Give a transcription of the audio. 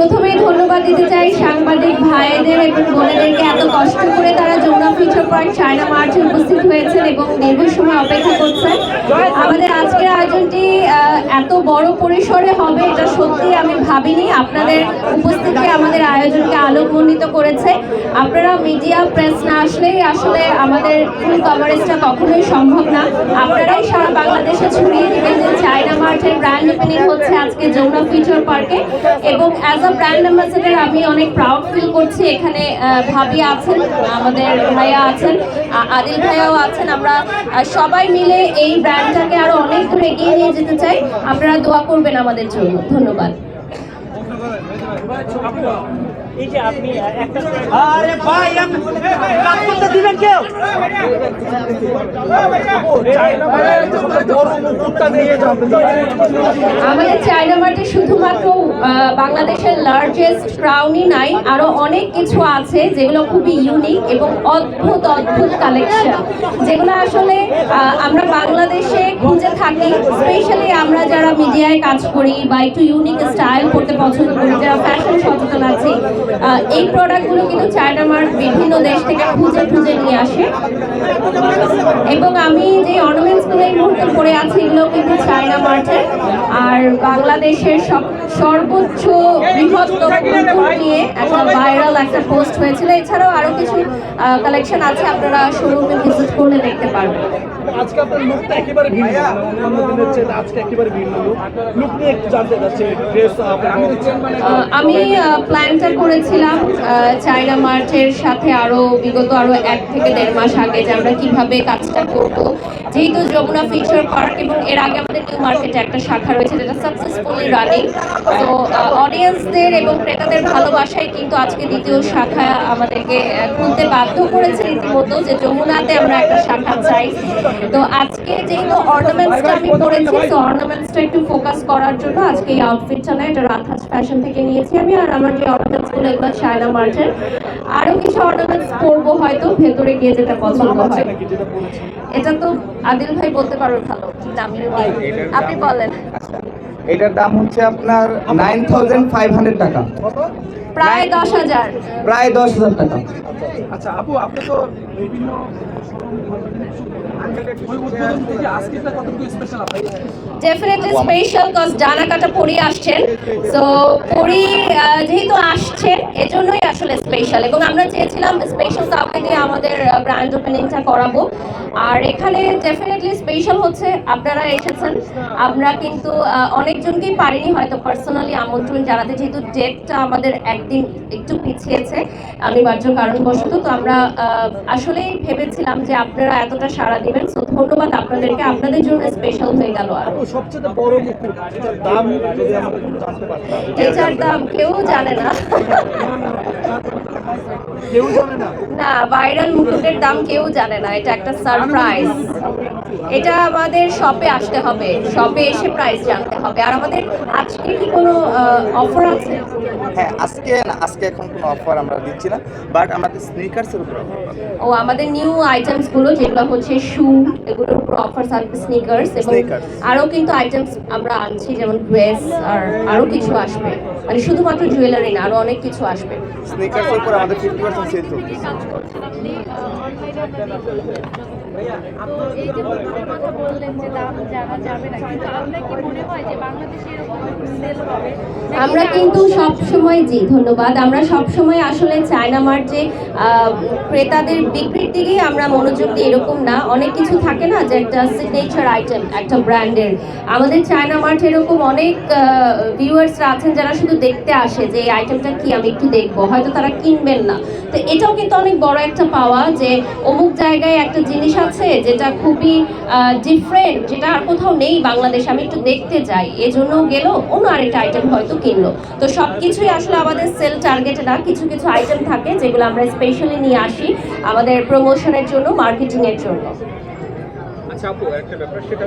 প্রথমেই ধন্যবাদ দিতে চাই সাংবাদিক ভাইদের এবং বোনেদেরকে। এত কষ্ট করে তারা যমুনা ফিউচার পার্ক চায়না মার্চে উপস্থিত হয়েছেন এবং দীর্ঘ সময় অপেক্ষা করছেন। আমাদের আজকের আয়োজনটি এত বড় পরিসরে হবে এটা সত্যি আমি ভাবিনি। আপনাদের উপস্থিতি আমাদের আয়োজনকে আলোকমণ্ডিত করেছে। আপনারা মিডিয়া প্রেস না আসলেই আসলে আমাদের ফুল কভারেজটা কখনোই সম্ভব না। আপনারাই সারা বাংলাদেশে ছড়িয়ে দিবেন যে চায়না ব্র্যান্ড ওপেনিং হচ্ছে আজকে যমুনা ফিউচার পার্কে এবং অ্যাজ আ ব্র্যান্ড অ্যাম্বাসেডার আমি অনেক প্রাউড ফিল করছি। এখানে ভাবি আছেন, আমাদের ভাইয়া আছেন আদিল ভাইয়াও আছেন। আমরা সবাই মিলে এই ব্র্যান্ডটাকে আরও অনেক দূর এগিয়ে নিয়ে যেতে চাই। আপনারা দোয়া করবেন আমাদের জন্য। ধন্যবাদ। এই যে আপনি একটা আরে ভাই আমি কাজ করতে দিবেন কেউ? আমাদের চায়না মার্টে শুধুমাত্র বাংলাদেশের লার্জেস্ট ক্রাউনই নাই আরও অনেক কিছু আছে যেগুলো খুবই ইউনিক এবং অদ্ভুত অদ্ভুত কালেকশন যেগুলো আসলে আমরা বাংলাদেশে খুঁজে থাকি স্পেশালি আমরা যারা মিডিয়ায় কাজ করি বা একটু ইউনিক স্টাইল করতে পছন্দ করি যারা ফ্যাশন সচেতন আছি এই প্রোডাক্টগুলো কিন্তু চায়না মার্ট বিভিন্ন দেশ থেকে খুঁজে খুঁজে নিয়ে আসে। এবং আমি যে অর্নামেন্টসগুলো এই মুহূর্তে পরে আছি এগুলো কিন্তু চায়না মার্টের আর বাংলাদেশের সব, সর্বোচ্চ বৃহত্তম নিয়ে একটা ভাইরাল একটা পোস্ট হয়েছিল। এছাড়াও আরও কিছু কালেকশন আছে, আপনারা শোরুমে ভিজিট করলে দেখতে পারবেন। আজকে আপনার লুকটা একেবারে ভিন্ন। আজকে একেবারে ভিন্ন লুক। লুক নিয়ে একটু জানতে চাচ্ছি ড্রেস আমি প্ল্যানটা করেছিলাম চায়না মার্চের সাথে আরও বিগত আরও এক থেকে দেড় মাস আগে যে আমরা কীভাবে কাজটা করব। যেহেতু যমুনা ফিচার পার্ক এবং এর আগে আমাদের নিউ মার্কেটে একটা শাখা রয়েছে যেটা সাকসেসফুলি রানিং তো অডিয়েন্সদের এবং ক্রেতাদের ভালোবাসায় কিন্তু আজকে দ্বিতীয় শাখা আমাদেরকে খুলতে বাধ্য করেছে রীতিমতো যে যমুনাতে আমরা একটা শাখা চাই। তো আজকে যেহেতু অর্নামেন্টসটা আমি করেছি তো অর্নামেন্টসটা একটু ফোকাস করার জন্য আজকে এই আউটফিটটা না এটা রাধাজ ফ্যাশন থেকে নিয়েছি আমি আর আমার যে অর্নামেন্টসগুলো এগুলো চায়না মার্চের আরও কিছু অর্নামেন্টস করব হয়তো ভেতরে গিয়ে যেটা পছন্দ হয়। এটা তো আদিল ভাই বলতে পারবে ভালো দামি আপনি বলেন। আচ্ছা এটার দাম হচ্ছে আপনার নাইন থাউজেন্ড ফাইভ হান্ড্রেড টাকা। প্রায় দশ হাজার। প্রায় দশ হাজার টাকা। আচ্ছা আপু আপনি তো বিভিন্ন ডেফিনেটলি স্পেশাল কজ ডানা কাটা পরি আসছেন। সো পরি যেহেতু আসছেন এজন্যই আসলে স্পেশাল এবং আমরা চেয়েছিলাম স্পেশাল কাউকে দিয়ে আমাদের ব্র্যান্ড ওপেনিংটা করাবো। আর এখানে ডেফিনেটলি স্পেশাল হচ্ছে আপনারা এসেছেন। আমরা কিন্তু অনেকজনকেই পারিনি হয়তো পার্সোনালি আমন্ত্রণ জানাতে যেহেতু ডেটটা আমাদের একদিন একটু পিছিয়েছে অনিবার্য কারণবশত। তো আমরা আসলেই ভেবেছিলাম যে আপনারা এতটা সাড়া দিবেন সো ধন্যবাদ আপনাদেরকে। আপনাদের জন্য স্পেশাল হয়ে গেল আর। সবচেয়ে বড় এটার দাম যদি আমরা জানতে পারতাম। এটার দাম কেউ জানে না। না ভাইরাল মুকুটের দাম কেউ জানে না এটা একটা সারপ্রাইজ এটা আমাদের শপে আসতে হবে শপে এসে প্রাইস জানতে হবে। আর আমাদের আজকে কি কোনো অফার আছে? হ্যাঁ আজকে না আজকে এখন কোনো অফার আমরা দিচ্ছি না বাট আমাদের স্নিকার্সের উপর ও আমাদের নিউ আইটেমসগুলো যেগুলো হচ্ছে শু এগুলোর উপর অফার থাকবে স্নিকার্স এবং Sneakers। আরও কিন্তু আইটেমস আমরা আনছি যেমন ড্রেস আর আরও কিছু আসবে। মানে শুধুমাত্র জুয়েলারি না আরও অনেক কিছু আসবে। স্নিকার্সের উপর আমাদের ফিফটি পার্সেন্ট সেল চলতেছে কিন্তু যে আমরা কিন্তু সব সময় জি, ধন্যবাদ। আমরা সব সময় আসলে চায়না মার্ট যে ক্রেতাদের বিক্রির দিকেই আমরা মনোযোগ দিই, এরকম না। অনেক কিছু থাকে না যে একটা সিগনেচার আইটেম একটা ব্র্যান্ডের। আমাদের চায়না মার্ট এরকম অনেক ভিউয়ার্সরা আছেন যারা শুধু দেখতে আসে যে, এই আইটেমটা কি? আমি একটু দেখব। হয়তো তারা কিনবেন না। তো এটাও কিন্তু অনেক বড় একটা পাওয়া যে, অমুক জায়গায় একটা জিনিস আছে যেটা খুবই ডিফারেন্ট যেটা আর কোথাও নেই বাংলাদেশে, আমি একটু দেখতে যাই এজন্য গেল, অন্য আরেকটা আইটেম হয়তো কিনলো। তো সব কিছুই আসলে আমাদের সেল টার্গেটে না, কিছু কিছু আইটেম থাকে যেগুলো আমরা স্পেশালি নিয়ে আসি আমাদের প্রমোশনের জন্য মার্কেটিংয়ের জন্য। আচ্ছা আপু, একটা ব্যাপার, সেটা